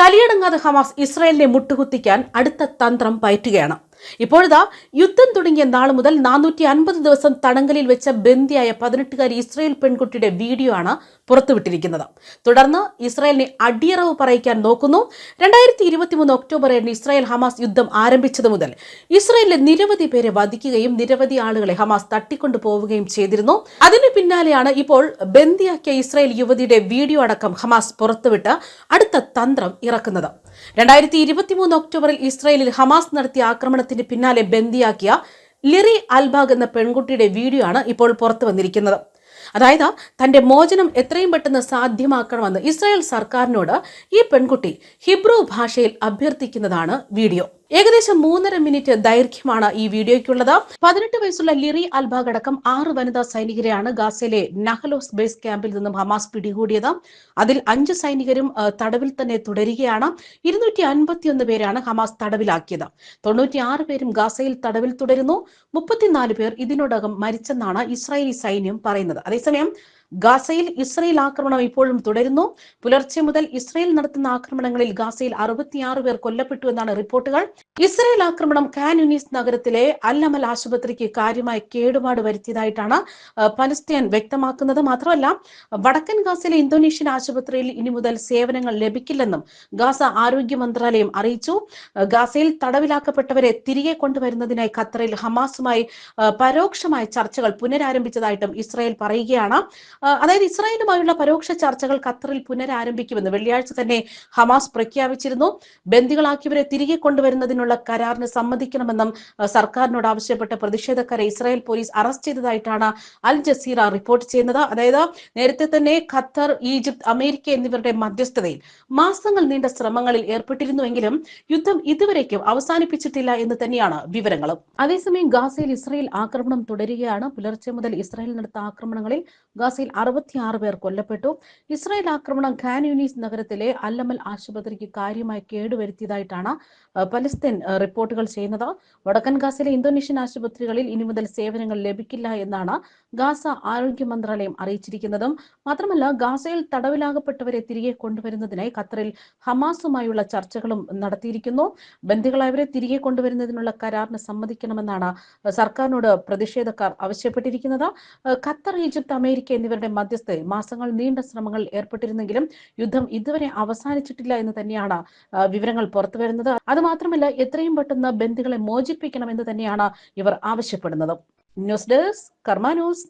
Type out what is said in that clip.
കലിയടങ്ങാതെ Hamas ഇസ്രായേലിനെ മുട്ടുകുത്തിക്കാൻ അടുത്ത തന്ത്രം പയറ്റുകയാണ്. ഇപ്പോഴിതാ യുദ്ധം തുടങ്ങിയ നാൾ മുതൽ നാനൂറ്റി അൻപത് ദിവസം തടങ്കലിൽ വെച്ച ബന്ദിയായ പതിനെട്ടുകാരി ഇസ്രായേൽ പെൺകുട്ടിയുടെ വീഡിയോ ആണ് പുറത്തുവിട്ടിരിക്കുന്നത്. തുടർന്ന് ഇസ്രായേലിനെ അടിയറവ് പറയിക്കാൻ നോക്കുന്നു. രണ്ടായിരത്തി ഇരുപത്തിമൂന്ന് ഒക്ടോബർ ഏഴിന് ഇസ്രായേൽ ഹമാസ് യുദ്ധം ആരംഭിച്ചത് മുതൽ ഇസ്രായേലിലെ നിരവധി പേരെ വധിക്കുകയും നിരവധി ആളുകളെ ഹമാസ് തട്ടിക്കൊണ്ടു പോവുകയും ചെയ്തിരുന്നു. അതിന് പിന്നാലെയാണ് ഇപ്പോൾ ബന്ദിയാക്കിയ ഇസ്രായേൽ യുവതിയുടെ വീഡിയോ അടക്കം ഹമാസ് പുറത്തുവിട്ട് അടുത്ത തന്ത്രം ഇറക്കുന്നത്. രണ്ടായിരത്തി ഇരുപത്തിമൂന്ന് ഒക്ടോബറിൽ ഇസ്രായേലിൽ ഹമാസ് നടത്തിയ ആക്രമണത്തിന് പിന്നാലെ ബന്ദിയാക്കിയ ലിറി അൽബാഗ് എന്ന പെൺകുട്ടിയുടെ വീഡിയോ ആണ് ഇപ്പോൾ പുറത്തു വന്നിരിക്കുന്നത്. അതായത് തന്റെ മോചനം എത്രയും പെട്ടെന്ന് സാധ്യമാക്കണമെന്ന് ഇസ്രായേൽ സർക്കാരിനോട് ഈ പെൺകുട്ടി ഹിബ്രു ഭാഷയിൽ അഭ്യർത്ഥിക്കുന്നതാണ് വീഡിയോ. ഏകദേശം മൂന്നര മിനിറ്റ് ദൈർഘ്യമാണ് ഈ വീഡിയോയ്ക്കുള്ളത്. പതിനെട്ട് വയസ്സുള്ള ലിറി അൽബാഗ് അടക്കം ആറ് വനിതാ സൈനികരെയാണ് ഗാസയിലെ നഹലോസ് ബേസ് ക്യാമ്പിൽ നിന്നും ഹമാസ് പിടികൂടിയത്. അതിൽ അഞ്ച് സൈനികരും തടവിൽ തന്നെ തുടരുകയാണ്. ഇരുന്നൂറ്റി അൻപത്തിയൊന്ന് പേരാണ് ഹമാസ് തടവിലാക്കിയത്. തൊണ്ണൂറ്റിയാറ് പേരും ഗാസയിൽ തടവിൽ തുടരുന്നു. മുപ്പത്തിനാല് പേർ ഇതിനോടകം മരിച്ചെന്നാണ് ഇസ്രായേലി സൈന്യം പറയുന്നത്. അതേസമയം ഗാസയിൽ ഇസ്രയേൽ ആക്രമണം ഇപ്പോഴും തുടരുന്നു. പുലർച്ചെ മുതൽ ഇസ്രയേൽ നടത്തുന്ന ആക്രമണങ്ങളിൽ ഗാസയിൽ അറുപത്തിയാറ് പേർ കൊല്ലപ്പെട്ടു എന്നാണ് റിപ്പോർട്ടുകൾ. ഇസ്രയേൽ ആക്രമണം ഖാൻ യുനീസ് നഗരത്തിലെ അൽ അമൽ ആശുപത്രിക്ക് കാര്യമായ കേടുപാട് വരുത്തിയതായിട്ടാണ് പലസ്തീൻ വ്യക്തമാക്കുന്നത്. മാത്രമല്ല വടക്കൻ ഗാസയിലെ ഇന്തോനേഷ്യൻ ആശുപത്രിയിൽ ഇനി മുതൽ സേവനങ്ങൾ ലഭിക്കില്ലെന്നും ഗാസ ആരോഗ്യ മന്ത്രാലയം അറിയിച്ചു. ഗാസയിൽ തടവിലാക്കപ്പെട്ടവരെ തിരികെ കൊണ്ടുവരുന്നതിനായി ഖത്തറിൽ ഹമാസുമായി പരോക്ഷമായ ചർച്ചകൾ പുനരാരംഭിച്ചതായിട്ടും ഇസ്രായേൽ പറയുകയാണ്. അതായത് ഇസ്രായേലുമായുള്ള പരോക്ഷ ചർച്ചകൾ ഖത്തറിൽ പുനരാരംഭിക്കുമെന്ന് വെള്ളിയാഴ്ച തന്നെ ഹമാസ് പ്രഖ്യാപിച്ചിരുന്നു. ബന്ദികളാക്കിയവരെ തിരികെ കൊണ്ടുവരുന്നതിനുള്ള കരാറിന് സമ്മതിക്കണമെന്നും സർക്കാരിനോട് ആവശ്യപ്പെട്ട പ്രതിഷേധക്കാരെ ഇസ്രായേൽ പോലീസ് അറസ്റ്റ് ചെയ്തതായിട്ടാണ് അൽ ജസീറ റിപ്പോർട്ട് ചെയ്യുന്നത്. അതായത് നേരത്തെ തന്നെ ഖത്തർ ഈജിപ്ത് അമേരിക്ക എന്നിവരുടെ മധ്യസ്ഥതയിൽ മാസങ്ങൾ നീണ്ട ശ്രമങ്ങളിൽ ഏർപ്പെട്ടിരുന്നുവെങ്കിലും യുദ്ധം ഇതുവരേക്കും അവസാനിപ്പിച്ചിട്ടില്ല എന്ന് തന്നെയാണ് വിവരങ്ങൾ അതേസമയം ഗാസയിൽ ഇസ്രായേൽ ആക്രമണം തുടരുകയാണ്. പുലർച്ചെ മുതൽ ഇസ്രായേൽ നടത്ത ആക്രമണങ്ങളിൽ ഗാസയിൽ അറുപത്തിയാറ് പേർ കൊല്ലപ്പെട്ടു. ഇസ്രായേൽ ആക്രമണം ഖാൻ യൂനീസ് നഗരത്തിലെ അല്ലമൽ ആശുപത്രിക്ക് കാര്യമായി കേടുവരുത്തിയതായിട്ടാണ് പലസ്തീൻ റിപ്പോർട്ടുകൾ ചെയ്യുന്നത്. വടക്കൻ ഗാസയിലെ ഇന്തോനേഷ്യൻ ആശുപത്രികളിൽ ഇനി മുതൽ സേവനങ്ങൾ ലഭിക്കില്ല എന്നാണ് ഗാസ ആരോഗ്യ മന്ത്രാലയം അറിയിച്ചിരിക്കുന്നതും. മാത്രമല്ല ഗാസയിൽ തടവിലാകപ്പെട്ടവരെ തിരികെ കൊണ്ടുവരുന്നതിനായി ഖത്തറിൽ ഹമാസുമായുള്ള ചർച്ചകളും നടത്തിയിരിക്കുന്നു. ബന്ദികളായവരെ തിരികെ കൊണ്ടുവരുന്നതിനുള്ള കരാറിന് സമ്മതിക്കണമെന്നാണ് സർക്കാരിനോട് പ്രതിഷേധക്കാർ ആവശ്യപ്പെട്ടിരിക്കുന്നത്. ഖത്തർ ഈജിപ്ത് അമേരിക്ക എന്നിവരുടെ മധ്യസ്ഥയിൽ മാസങ്ങൾ നീണ്ട ശ്രമങ്ങൾ ഏർപ്പെട്ടിരുന്നെങ്കിലും യുദ്ധം ഇതുവരെ അവസാനിച്ചിട്ടില്ല എന്ന് തന്നെയാണ് വിവരങ്ങൾ പുറത്തുവരുന്നത് അത് മാത്രമല്ല എത്രയും പെട്ടെന്ന് ബന്ദികളെ മോചിപ്പിക്കണമെന്ന് തന്നെയാണ് ഇവർ ആവശ്യപ്പെടുന്നത്. News desk Karma news.